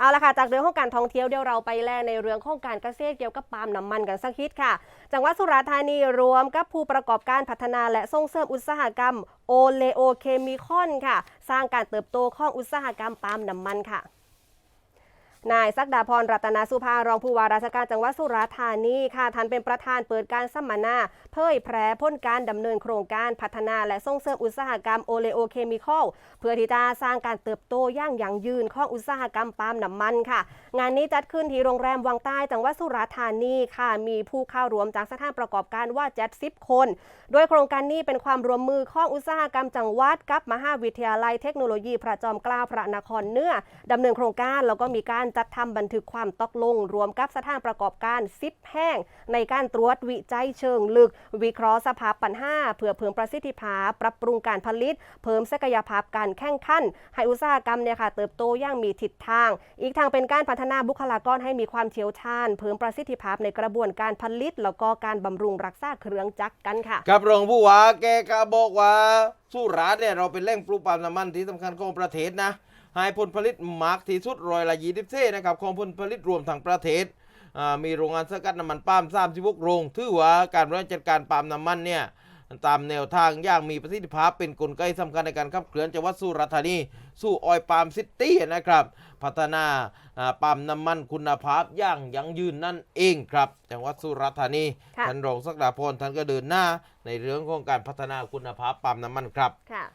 เอาละค่ะจากเรื่องของการท่องเที่ยวเดี๋ยวเราไปแลในเรื่องของการเกษตรเกี่ยวกับปาล์มน้ำมันกันสักทีค่ะ จังหวัดสุราษฎร์ธานีรวมกับผู้ประกอบการพัฒนาและส่งเสริมอุตสาหกรรมโอเลโอเคมีคอนค่ะ สร้างการเติบโตของอุตสาหกรรมปาล์มน้ำมันค่ะ นายศักดาพรรัตนาสุภารองผู้ว่าราชการจังหวัดสุราษฎร์ธานีค่ะท่านเป็นประธานเปิดการสัมมนาเผยแพร่พ้นการดำเนินโครงการพัฒนาและส่งเสริมอุตสาหกรรมโอเลโอเคมีคอลเพื่อที่จะสร้างการเติบโตย่างยั่งยืนของอุตสาหกรรมปาล์มน้ำมันค่ะ งานนี้จัดขึ้นที่โรงแรมวังใต้จังหวัดสุราษฎร์ธานีค่ะ มีผู้เข้าร่วมจากสถานประกอบการว่าจัด10คน โดยโครงการนี้เป็นความร่วมมือของอุตสาหกรรมจังหวัดกับมหาวิทยาลัยเทคโนโลยีพระจอมเกล้าพระนครเหนือดำเนินโครงการแล้วก็มีการจัดทำบันทึกความตกลง รวมกับสถานประกอบการ10แห่งในการตรวจวิจัยเชิงลึก วิเคราะห์สภาพปัญหาเพื่อเพิ่มประสิทธิภาพ ปรับปรุงการผลิต เพิ่มศักยภาพการแข่งขันให้อุตสาหกรรมเนี่ยค่ะเติบโตอย่างมีทิศทาง อีกทางเป็นการพัฒนาบุคลากรให้มีความเชี่ยวชาญ เพิ่มประสิทธิภาพในกระบวนการผลิต แล้วก็การบำรุงรักษาเครื่องจักรกันค่ะ กับรองผู้ว่าแกก็บอกว่า สุราษฎร์เนี่ยเราเป็นแหล่งปลูกปาล์มน้ำมันที่สำคัญของประเทศนะให้ผลผลิตมากที่สุดร้อยละยี่สิบเนะครับของผลผลิตรวมทั้งประเทศมีโรงงานสกัดน้ำมันปาล์ม36โรงถือว่าการบริหารจัดการปาล์มน้ำมันเนี่ย ตามแนวทางอย่างมีประสิทธิภาพเป็นกลไกสำคัญในการขับเคลื่อนจังหวัดสุราษฎร์ธานีสู่ออยล์ปาล์มซิตี้นะครับ พัฒนาอ่าปาล์มน้ำมันคุณภาพอย่างยั่งยืนนั่นเองครับ จังหวัดสุราษฎร์ธานีค่ะท่านรองศักดาพรท่านก็เดินหน้าในเรื่องของการพัฒนาคุณภาพปาล์มน้ำมันครับค่ะ